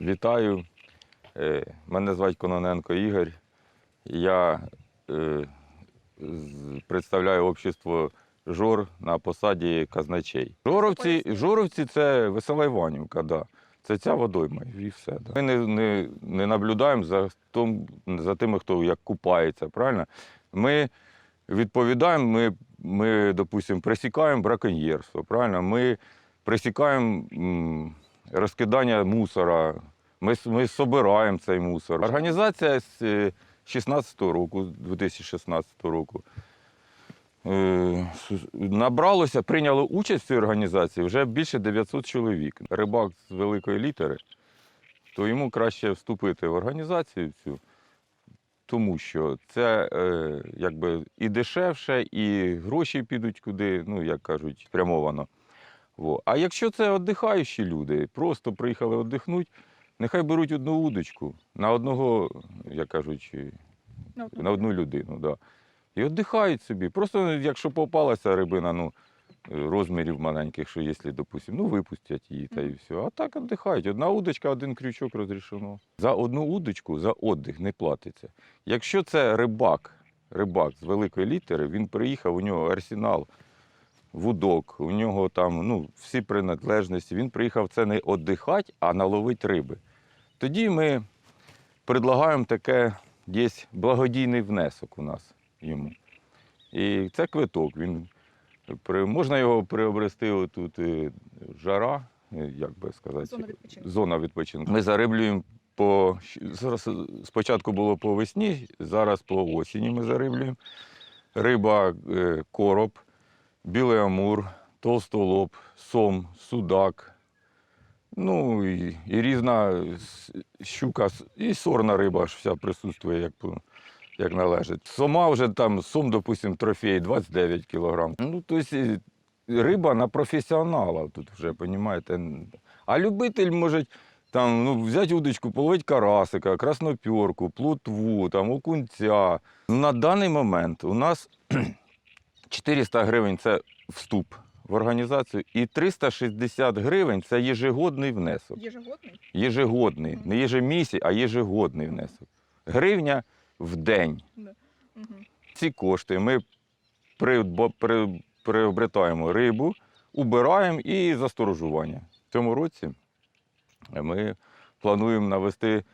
Вітаю. Е, Мене звати Кононенко Ігор. Я е, представляю общество Жор на посаді казначей. Жоровці, Жоровці це весела Іванівка, да. це ця водойма і все. Да. Ми не, не, не наблюдаємо за, том, за тими, хто як купається, правильно? Ми відповідаємо, ми, ми допустимо, пресікаємо браконьєрство, правильно? Ми пресікаємо м, розкидання мусора, ми, ми собираємо цей мусор. Організація з е, 16-го року, 2016 року. е, Набралося, прийняло участь в цій організації вже більше 900 чоловік. Рибак з великої літери, то йому краще вступити в організацію цю, тому що це е, якби і дешевше, і гроші підуть куди, ну як кажуть, спрямовано. Во. А якщо це віддихаючі люди, просто приїхали віддихнути, нехай беруть одну удочку на одного, як кажуть, на одну людину. Да. І віддихають собі. Просто якщо попалася рибина, ну, розмірів маленьких, що якщо, допустимо, ну випустять її та і все. А так віддихають. Одна удочка, один крючок розрішено. За одну удочку за віддих не платиться. Якщо це рибак, рибак з великої літери, він приїхав, у нього арсенал вудок, у нього там ну, всі приналежності. Він приїхав це не віддихати, а наловити риби. Тоді ми предлагаємо таке є благодійний внесок у нас йому. І це квиток. Він, можна його приобрести тут жара, е, як би сказати, Зона відпочинку. зона відпочинку. Ми зариблюємо по зараз е, спочатку було по весні, зараз по осені ми зариблюємо. Риба, е, короб, білий амур, толстолоб, сом, судак. Ну і, і різна щука, і сорна риба ж вся присутствує, як, як належить. Сома вже там, сом, допустимо, трофей 29 кілограм. Ну, тобто риба на професіонала тут вже, розумієте. А любитель може там, ну, взяти удочку, половити карасика, краснопірку, плотву, там, окунця. На даний момент у нас 400 гривень це вступ в організацію, і 360 гривень це єжегодний внесок. Єжегодний? Єжегодний, не єжемісяць, а єжегодний внесок. Гривня в день. Угу. Ці кошти ми придба- при- приобретаємо рибу, убираємо і за сторожування. В цьому році ми плануємо навести,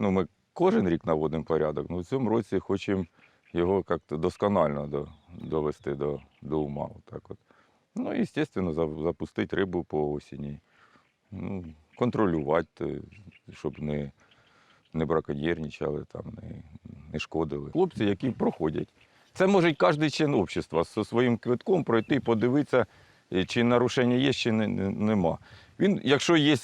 ну ми кожен рік наводимо порядок, але в цьому році хочемо його як-то досконально до, довести до, до ума. Отак от. Ну і, звісно, запустити рибу по осені. Ну, контролювати, щоб не, не браконьєрничали, там, не, не шкодили. Хлопці, які проходять. Це може кожен член общества зі своїм квитком пройти, подивитися, е, чи нарушення є, чи не- нема. Він, якщо є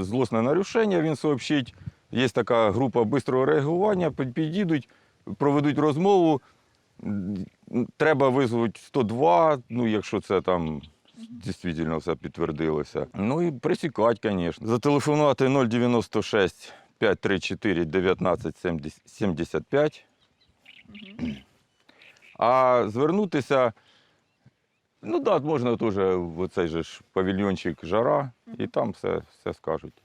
злосне нарушення, він сообщить, є така група швидкого реагування, підійдуть, проведуть розмову. Треба визвати 102, ну, якщо це там дійсно все підтвердилося. Ну і присікати, звісно. Зателефонувати 096 534 19 75. А звернутися, ну так, да, можна теж в цей же ж павільйончик жара, і там все, все скажуть.